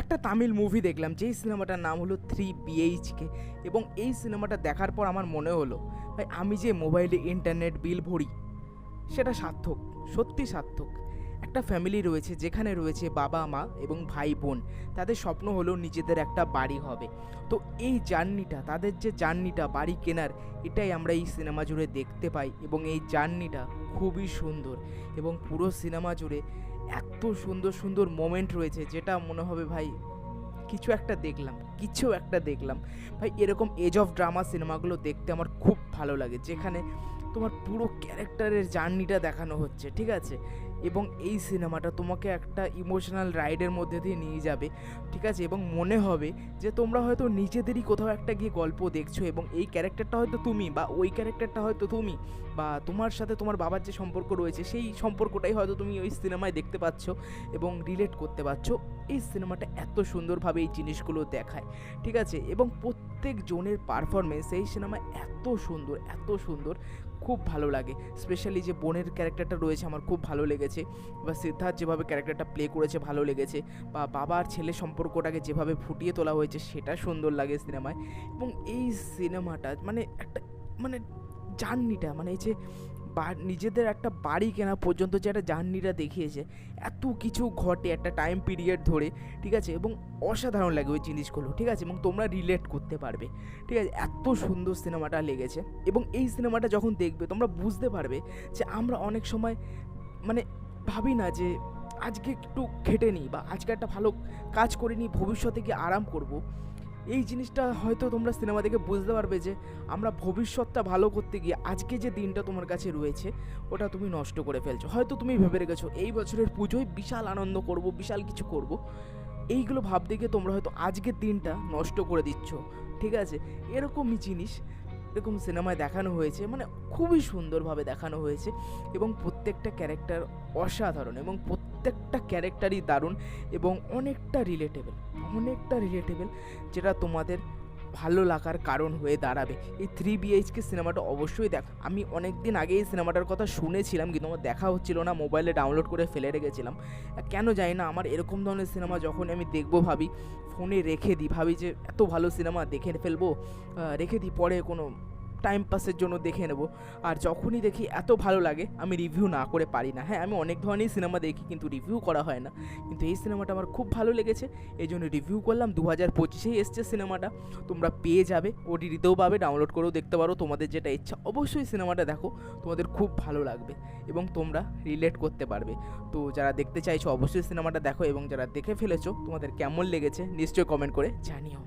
একটা তামিল মুভি দেখলাম, যেই সিনেমাটার নাম হলো থ্রি বিএইচকে এবং এই সিনেমাটা দেখার পর আমার মনে হলো, ভাই আমি যে মোবাইলে ইন্টারনেট বিল ভরি, সেটা সার্থক, সত্যি সার্থক। একটা ফ্যামিলি রয়েছে যেখানে রয়েছে বাবা, মা এবং ভাই বোন। তাদের স্বপ্ন হলো নিজেদের একটা বাড়ি হবে। তো এই জার্নিটা, তাদের যে জার্নিটা বাড়ি কেনার, এটাই আমরা এই সিনেমা জুড়ে দেখতে পাই এবং এই জার্নিটা খুবই সুন্দর এবং পুরো সিনেমা জুড়ে এত সুন্দর সুন্দর মোমেন্ট রয়েছে যেটা মনে হবে ভাই, কিছু একটা দেখলাম, কিছু একটা দেখলাম। ভাই, এরকম এজ অফ ড্রামা সিনেমাগুলো দেখতে আমার খুব ভালো লাগে, যেখানে তোমার পুরো ক্যারেক্টারের জার্নিটা দেখানো হচ্ছে, ঠিক আছে? এবং এই সিনেমাটা তোমাকে একটা ইমোশনাল রাইডের মধ্যে দিয়ে নিয়ে যাবে, ঠিক আছে? এবং মনে হবে যে তোমরা হয়তো নিজেদেরই কোথাও একটা গিয়ে গল্প দেখছ এবং এই ক্যারেক্টারটা হয়তো তুমি বা ওই ক্যারেক্টারটা হয়তো তুমি বা তোমার সাথে তোমার বাবার যে সম্পর্ক রয়েছে, সেই সম্পর্কটাই হয়তো তুমি ওই সিনেমায় দেখতে পাচ্ছ এবং রিলেট করতে পারছ এই সিনেমাটা এত সুন্দরভাবে এই জিনিসগুলো দেখায়, ঠিক আছে? এবং প্রত্যেক জনের পারফরমেন্স এই সিনেমায় এত সুন্দর এত সুন্দর। খুব ভালো লাগে। স্পেশালি যে বোনের ক্যারেক্টারটা রয়েছে আমার খুব ভালো লেগেছে। বা সিদ্ধার্থ যেভাবে ক্যারেক্টারটা প্লে করেছে ভালো লেগেছে। বা বাবার ছেলে সম্পর্কটাকে যেভাবে ফুটিয়ে তোলা হয়েছে সেটা সুন্দর লাগে সিনেমায়। এবং এই সিনেমাটা মানে একটা মানে জার্নিটা মানে এই যে নিজেদের একটা বাড়ি কেনা পর্যন্ত যে একটা জার্নিটা দেখিয়েছে, এত কিছু ঘটে একটা টাইম পিরিয়ড ধরে, ঠিক আছে? এবং অসাধারণ লাগে ওই জিনিসগুলো, ঠিক আছে? এবং তোমরা রিলেট করতে পারবে, ঠিক আছে? এত সুন্দর সিনেমাটা লেগেছে এবং এই সিনেমাটা যখন দেখবে, তোমরা বুঝতে পারবে যে আমরা অনেক সময় মানে ভাবি না যে আজকে একটু খেটে নিই বা আজকে একটা ভালো কাজ করে নিই, ভবিষ্যতে গিয়ে আরাম করব। এই জিনিসটা হয়তো তোমরা সিনেমা দেখে বুঝতে পারবে যে আমরা ভবিষ্যৎটা ভালো করতে গিয়ে আজকে যে দিনটা তোমার কাছে রয়েছে, ওটা তুমি নষ্ট করে ফেলছো। হয়তো তুমি ভেবে রেখেছো, এই বছরের পুজোয় বিশাল আনন্দ করব, বিশাল কিছু করব। এইগুলো ভাবতে গিয়ে তোমরা হয়তো আজকের দিনটা নষ্ট করে দিচ্ছ, ঠিক আছে? এরকমই জিনিস। এরকম সিনেমায় দেখানো হয়েছে মানে খুবই সুন্দরভাবে দেখানো হয়েছে এবং প্রত্যেকটা ক্যারেক্টার অসাধারণ এবং প্রত্যেকটা ক্যারেক্টারই দারুণ এবং অনেকটা রিলেটেবেল অনেকটা রিলেটেবেল যেটা তোমাদের ভালো লাগার কারণ হয়ে দাঁড়াবে। এই থ্রি বিএইচকে সিনেমাটা অবশ্যই দেখ। আমি অনেক দিন আগে এই সিনেমাটার কথা শুনেছিলাম, কিন্তু আমার দেখা হচ্ছিল না মোবাইলে ডাউনলোড করে ফেলে রেখেছিলাম। কেন জানি না, আমার এরকম ধরনের সিনেমা যখন আমি দেখব ভাবি, ফোনে রেখে দিই, ভাবি যে এত ভালো সিনেমা দেখে ফেলব রেখে দিই, পরে কোনো টাইম পাসের জন্য দেখে নেব। আর যখনই দেখি এত ভালো লাগে, আমি রিভিউ না করে পারি না। হ্যাঁ আমি অনেক ধরনের সিনেমা দেখি, কিন্তু রিভিউ করা হয় না। কিন্তু এই সিনেমাটা আমার খুব ভালো লেগেছে। এই জন্য রিভিউ করলাম। দু হাজার পঁচিশেই এসছে সিনেমাটা তোমরা পেয়ে যাবে ওটিটিতেও পাবে ডাউনলোড করেও দেখতে পারো। তোমাদের যেটা ইচ্ছা, অবশ্যই সিনেমাটা দেখো। তোমাদের খুব ভালো লাগবে এবং তোমরা রিলেট করতে পারবে। তো যারা দেখতে চাইছো, অবশ্যই সিনেমাটা দেখো এবং যারা দেখে ফেলেছো, তোমাদের কেমন লেগেছে, নিশ্চয়ই কমেন্ট করে জানিও।